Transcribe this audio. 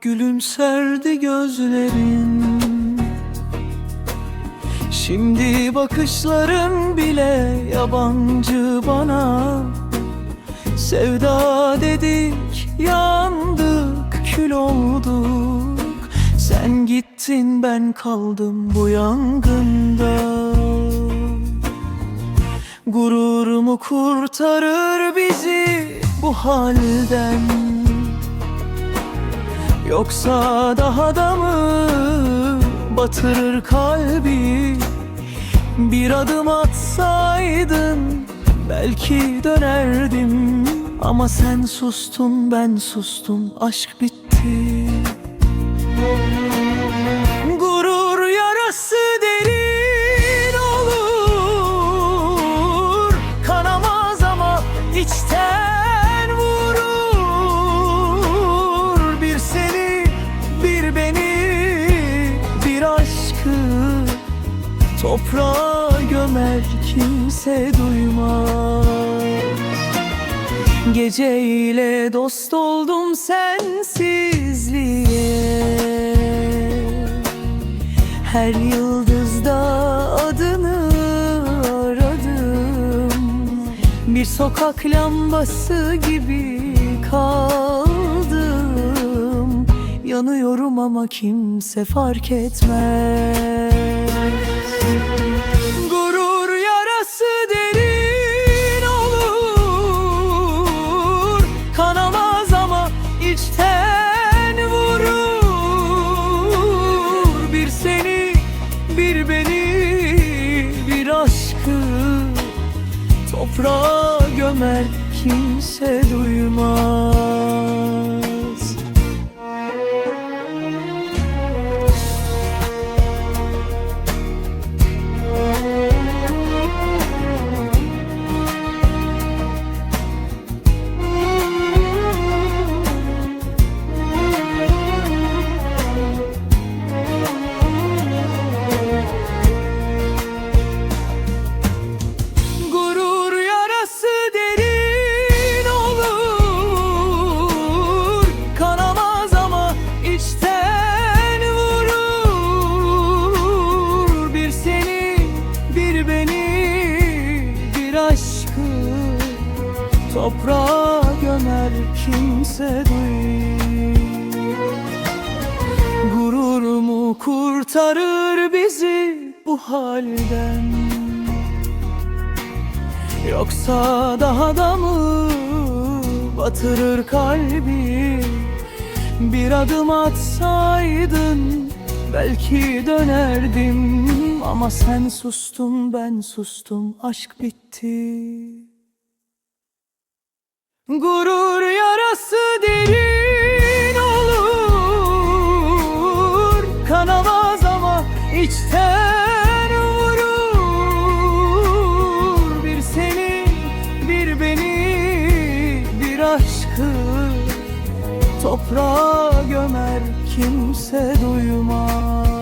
gülümserdi gözlerin. Şimdi bakışların bile yabancı bana. Sevda dedik yandık kül olduk. Sen gittin ben kaldım bu yangında. Gururumu kurtarır bizi bu halden Yoksa daha da mı batırır kalbi? Bir adım atsaydın belki dönerdim. Ama sen sustun ben sustum aşk bitti. Gurur Toprağa gömer kimse duymaz. Geceyle dost oldum sensizliğe. Her yıldızda adını aradım. Bir sokak lambası gibi kaldım. Yanıyorum ama kimse fark etmez Toprağa gömer kimse duymaz Toprağa gömer kimse duymaz Gururumu kurtarır bizi bu halden? Yoksa daha da mı batırır kalbi? Bir adım atsaydın belki dönerdim. Ama sen sustun ben sustum aşk bitti Gurur yarası derin olur. Kanamaz ama içten vurur. Bir seni bir beni bir aşkı Toprağa gömer kimse duymaz